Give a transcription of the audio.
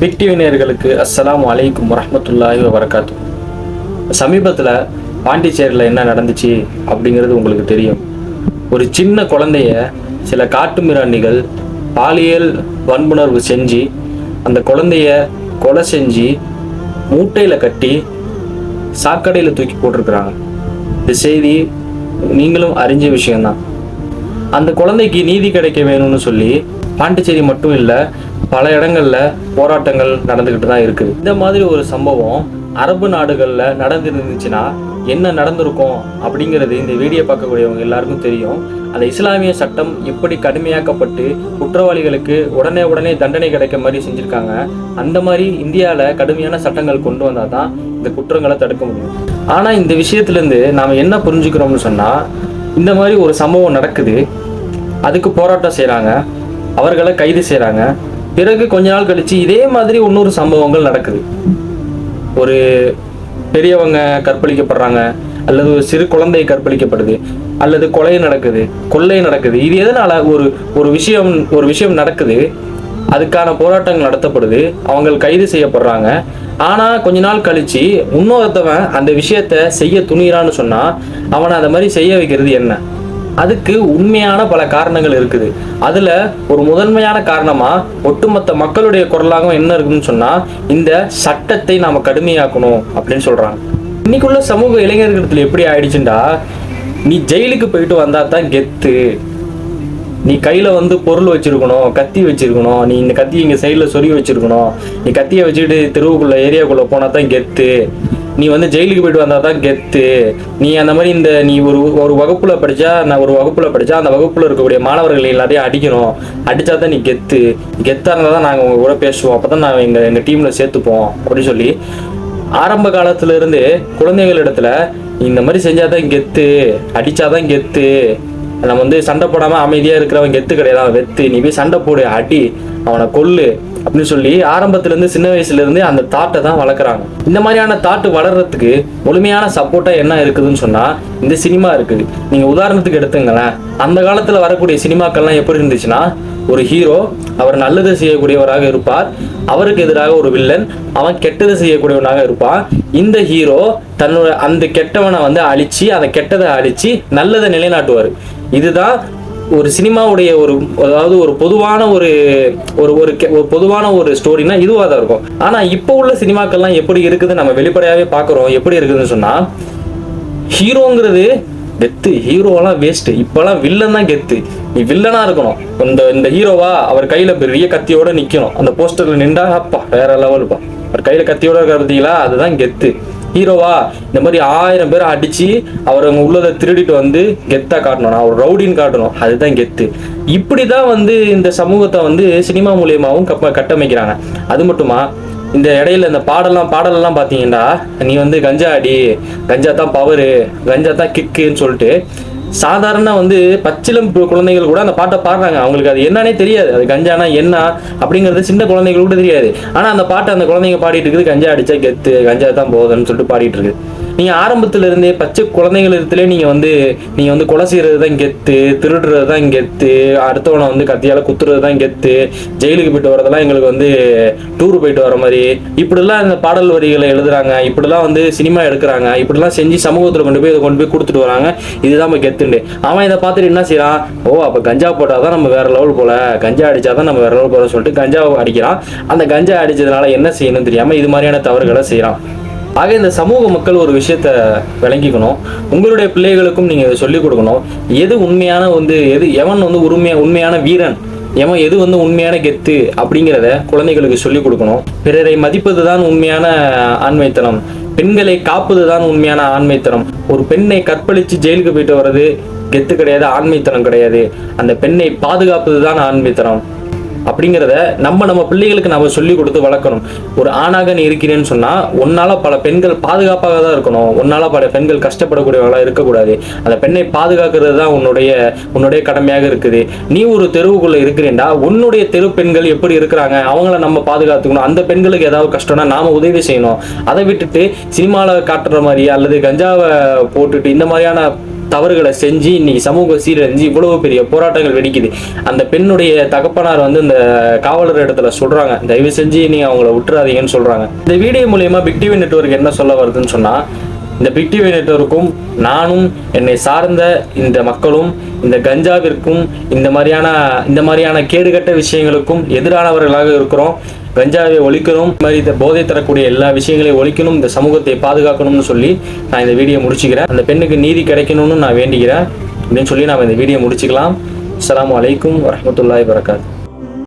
Big TV நேயர்களுக்கு அஸ்ஸலாமு அலைக்கும் வரஹ்மத்துல்லாஹி வபரகாத்து. சமீபத்தில் பாண்டிச்சேரியில் என்ன நடந்துச்சு அப்படிங்கிறது உங்களுக்கு தெரியும். ஒரு சின்ன குழந்தைய சில காட்டு மிராண்டிகள் பாலியல் வன்புணர்வு செஞ்சு அந்த குழந்தைய கொலை செஞ்சு மூட்டையில் கட்டி சாக்கடையில் தூக்கி போட்டிருக்கிறாங்க. இந்த செய்தி நீங்களும் அறிஞ்ச விஷயம்தான். அந்த குழந்தைக்கு நீதி கிடைக்க வேணும்னு சொல்லி பாண்டிச்சேரி மட்டும் இல்லை பல இடங்களில் போராட்டங்கள் நடந்துக்கிட்டு தான் இருக்குது இந்த மாதிரி ஒரு சம்பவம் அரபு நாடுகளில் நடந்துருந்துச்சுன்னா என்ன நடந்திருக்கும் அப்படிங்கிறது இந்த வீடியோ பார்க்கக்கூடியவங்க எல்லாருக்கும் தெரியும். அந்த இஸ்லாமிய சட்டம் எப்படி கடுமையாக்கப்பட்டு குற்றவாளிகளுக்கு உடனே உடனே தண்டனை கிடைக்க மாதிரி செஞ்சுருக்காங்க. அந்த மாதிரி இந்தியாவில் கடுமையான சட்டங்கள் கொண்டு வந்தால் தான் இந்த குற்றங்களை தடுக்க முடியும். ஆனால் இந்த விஷயத்துலேருந்து நாம் என்ன புரிஞ்சுக்கிறோம்னு சொன்னால் இந்த மாதிரி ஒரு சம்பவம் நடக்குது. அதுக்கு போராட்டம் செய்கிறாங்க அவர்களை கைது செய்கிறாங்க பிறகு கொஞ்ச நாள் கழிச்சு இதே மாதிரி இன்னொரு சம்பவங்கள் நடக்குது. ஒரு பெரியவங்க கற்பழிக்கப்படுறாங்க அல்லது ஒரு சிறு குழந்தை கற்பழிக்கப்படுது அல்லது கொலை நடக்குது கொள்ளை நடக்குது. இது எதனால ஒரு ஒரு விஷயம் ஒரு விஷயம் நடக்குது அதுக்கான போராட்டங்கள் நடத்தப்படுது அவங்க கைது செய்யப்படுறாங்க. ஆனா கொஞ்ச நாள் கழிச்சு இன்னொருத்தவன் அந்த விஷயத்த செய்ய துணிகிறான்னு சொன்னா அவனை அந்த மாதிரி செய்ய வைக்கிறது என்ன? அதுக்கு உண்மையான பல காரணங்கள் இருக்குது. அதில் ஒரு முதன்மையான காரணமாக ஒட்டுமொத்த மக்களுடைய குரலாகவும் என்ன இருக்குன்னு சொன்னால் இந்த சட்டத்தை நாம் கடுமையாக்கணும் அப்படின்னு சொல்கிறாங்க இன்னைக்குள்ள சமூக இளைஞர்களிடத்தில் எப்படி ஆயிடுச்சுண்டா நீ ஜெயிலுக்கு போயிட்டு வந்தா தான் கெத்து. நீ கையில் வந்து பொருள் வச்சுருக்கணும் கத்தி வச்சுருக்கணும் நீ இந்த கத்தி இங்கே சைடில் சொருகி வச்சுருக்கணும். நீ கத்தியை வச்சுக்கிட்டு தெருவுக்குள்ள ஏரியாவுக்குள்ளே போனால் தான் கெத்து. நீ வந்து ஜெயிலுக்கு போயிட்டு வந்தால் தான் கெத்து. நீ அந்த மாதிரி இந்த நீ ஒரு ஒரு வகுப்புல படிச்சா நான் ஒரு வகுப்புல படிச்சா அந்த வகுப்புல இருக்கக்கூடிய மாணவர்கள் எல்லாத்தையும் அடிக்கணும். அடிச்சா தான் நீ கெத்து. கெத்தா இருந்தால் தான் நாங்கள் உங்க கூட பேசுவோம். அப்போ தான் நான் எங்கள் எங்கள் டீம்ல சேர்த்துப்போம் அப்படின்னு சொல்லி. ஆரம்ப காலத்துல இருந்து குழந்தைகள் இடத்துல இந்த மாதிரி செஞ்சாதான் கெத்து. அடிச்சாதான் கெத்து. நம்ம வந்து சண்டை போடாமல் அமைதியாக இருக்கிறவன் கெத்து கிடையாது. அவன் வெத்து. நீ போய் சண்டை போடு அடி. அவனை கொல்லு. அப்படின்னு சொல்லி ஆரம்பத்துலேருந்து சின்ன வயசுல இருந்து அந்த தாட்டை தான் வளர்க்குறாங்க. இந்த மாதிரியான தாட்டு வளர்றதுக்கு முழுமையான சப்போர்ட்டா என்ன இருக்குதுன்னு சொன்னா இந்த சினிமா இருக்குது. நீங்க உதாரணத்துக்கு எடுத்துங்களேன். அந்த காலத்துல வரக்கூடிய சினிமாக்கள்லாம் எப்படி இருந்துச்சுன்னா ஒரு ஹீரோ அவர் நல்லது செய்யக்கூடியவராக இருப்பார். அவருக்கு எதிராக ஒரு வில்லன் அவன் கெட்டது செய்யக்கூடியவனாக இருப்பான். இந்த ஹீரோ தன்னோட அந்த கெட்டவனை வந்து அழிச்சு அந்த கெட்டதை அழிச்சு நல்லதை நிலைநாட்டுவார். இதுதான் ஒரு சினிமாவுடைய ஒரு அதாவது ஒரு பொதுவான ஒரு ஒரு ஒரு கெ- ஒரு பொதுவான ஒரு ஸ்டோரினா இதுவாக தான் இருக்கும். ஆனால் இப்போ உள்ள சினிமாக்கள்லாம் எப்படி இருக்குது நம்ம வெளிப்படையாகவே பார்க்குறோம். எப்படி இருக்குதுன்னு சொன்னால் ஹீரோங்கிறது கெத்து. ஹீரோவெல்லாம் வேஸ்ட்டு இப்போலாம் வில்லன் தான் கெத்து. நீ வில்லனாக இருக்கணும். இந்த இந்த ஹீரோவா அவர் கையில் பெரிய கத்தியோட நிற்கணும் அந்த போஸ்டரில் நின்றா அப்பா வேற லெவல்ப்பா அவர் கையில் கத்தியோட இருக்கிற பார்த்தீங்களா அதுதான் கெத்து. ஹீரோவா? இந்த மாதிரி ஆயிரம் பேர் அடிச்சு அவர் அவங்க உள்ளதை திருடிட்டு வந்து கெத்தா காட்டணும் நான் ஒரு ரவுடின்னு காட்டணும். அதுதான் கெத்து. இப்படிதான் வந்து இந்த சமூகத்தை வந்து சினிமா மூலியமாகவும் கப்ப கட்டமைக்கிறாங்க. அது மட்டுமா? இந்த இடையில இந்த பாடலாம் பாடலெல்லாம் பார்த்தீங்கன்னா நீ வந்து கஞ்சா அடி கஞ்சா தான் பவரு கஞ்சா தான் கிக்குன்னு சொல்லிட்டு சாதாரண வந்து பச்சிலம் குழந்தைகள் கூட அந்த பாட்டை பாடுறாங்க. அவங்களுக்கு அது என்னன்னே தெரியாது. அது கஞ்சானா என்ன அப்படிங்கிறது சின்ன குழந்தைகள் கூட தெரியாது. ஆனா அந்த பாட்டை அந்த குழந்தைங்க பாடிட்டு இருக்குது. கஞ்சா அடிச்சா கெத்து கஞ்சா தான் போகுதுன்னு சொல்லிட்டு பாடிட்டு இருக்கு. நீங்கள் ஆரம்பத்திலிருந்தே பச்சை குழந்தைகள் இடத்துல நீங்கள் வந்து நீங்கள் வந்து கொலை செய்யறது தான் கெத்து திருடுறது தான் கெத்து அடுத்தவனை வந்து கத்தியால் குத்துறது தான் கெத்து ஜெயிலுக்கு போயிட்டு வரதெல்லாம் எங்களுக்கு வந்து டூர் போயிட்டு வர மாதிரி. இப்படிலாம் இந்த பாடல் வரிகளை எழுதுறாங்க இப்படிலாம் வந்து சினிமா எடுக்கிறாங்க இப்படிலாம் செஞ்சு சமூகத்தில் கொண்டு போய் இதை கொண்டு போய் கொடுத்துட்டு வராங்க. இதுதான் நம்ம கெத்துண்டு. அவன் இதை பார்த்துட்டு என்ன செய்யறான் ஓ அப்போ கஞ்சா போட்டால் தான் நம்ம வேற லெவல் போல கஞ்சா அடித்தா தான் நம்ம வேற லெவல் போல சொல்லிட்டு கஞ்சா அடிக்கிறான். அந்த கஞ்சா அடிச்சதுனால என்ன செய்யணும்னு தெரியாமல் இது மாதிரியான தவறுகளை செய்கிறான் ஆக இந்த சமூக மக்கள் ஒரு விஷயத்த விளங்கிக்கணும். உங்களுடைய பிள்ளைகளுக்கும் நீங்க இதை சொல்லிக் கொடுக்கணும். எது உண்மையான வந்து எது எவன் வந்து உண்மையா உண்மையான வீரன்? எவன் எது வந்து உண்மையான கெத்து அப்படிங்கிறத குழந்தைகளுக்கு சொல்லிக் கொடுக்கணும். பிறரை மதிப்பது தான் உண்மையான ஆண்மைத்தனம். பெண்களை காப்பது தான் உண்மையான ஆண்மைத்தனம். ஒரு பெண்ணை கற்பழித்து ஜெயிலுக்கு போயிட்டு வர்றது கெத்து கிடையாது ஆண்மைத்தனம் கிடையாது. அந்த பெண்ணை பாதுகாப்பது தான் ஆண்மைத்தனம். அப்படிங்கிறத நம்ம நம்ம பிள்ளைகளுக்கு நம்ம சொல்லி கொடுத்து வளர்க்கணும். ஒரு ஆணாக நீ இருக்கிறேன்னு சொன்னால் உன்னால் பல பெண்கள் பாதுகாப்பாக தான் இருக்கணும். உன்னால் பல பெண்கள் கஷ்டப்படக்கூடியவர்களாக இருக்கக்கூடாது. அந்த பெண்ணை பாதுகாக்கிறது தான் உன்னுடைய உன்னுடைய கடமையாக இருக்குது. நீ ஒரு தெருவுக்குள்ளே இருக்கிறேன்டா உன்னுடைய தெரு பெண்கள் எப்படி இருக்கிறாங்க? அவங்கள நம்ம பாதுகாத்துக்கணும். அந்த பெண்களுக்கு ஏதாவது கஷ்டம்னா நாம் உதவி செய்யணும். அதை விட்டுட்டு சினிமாவில் காட்டுற மாதிரி அல்லது கஞ்சாவை போட்டுட்டு இந்த மாதிரியான தவறுகளை செஞ்சு இன்னைக்கு சமூக சீரழிஞ்சு இவ்வளவு பெரிய போராட்டங்கள் வெடிக்குது. அந்த பெண்ணுடைய தகப்பனார் வந்து இந்த காவலர் இடத்துல சொல்றாங்க தயவு செஞ்சு நீங்க அவங்கள விட்டுறாதீங்கன்னு சொல்றாங்க. இந்த வீடியோ மூலியமா பிக் டிவி நெட்வொர்க் என்ன சொல்ல வருதுன்னு சொன்னா இந்த பிக் டிவி நெட்வொர்க்கும் நானும் என்னை சார்ந்த இந்த மக்களும் இந்த கஞ்சாவிற்கும் இந்த மாதிரியான இந்த மாதிரியான கேடுகட்ட விஷயங்களுக்கும் எதிரானவர்களாக இருக்கிறோம். கஞ்சாவை ஒழிக்கணும் இந்த மாதிரி இந்த போதை தரக்கூடிய எல்லா விஷயங்களையும் ஒழிக்கணும் இந்த சமூகத்தை பாதுகாக்கணும்னு சொல்லி நான் இந்த வீடியோ முடிச்சுக்கிறேன். அந்த பெண்ணுக்கு நீதி கிடைக்கணும்னு நான் வேண்டிக்கிறேன். அப்படின்னு சொல்லி நாம் இந்த வீடியோ முடிச்சுக்கலாம். அஸ்லாம் அலைக்கும் வரமத்துல்லாய் வரகாத்து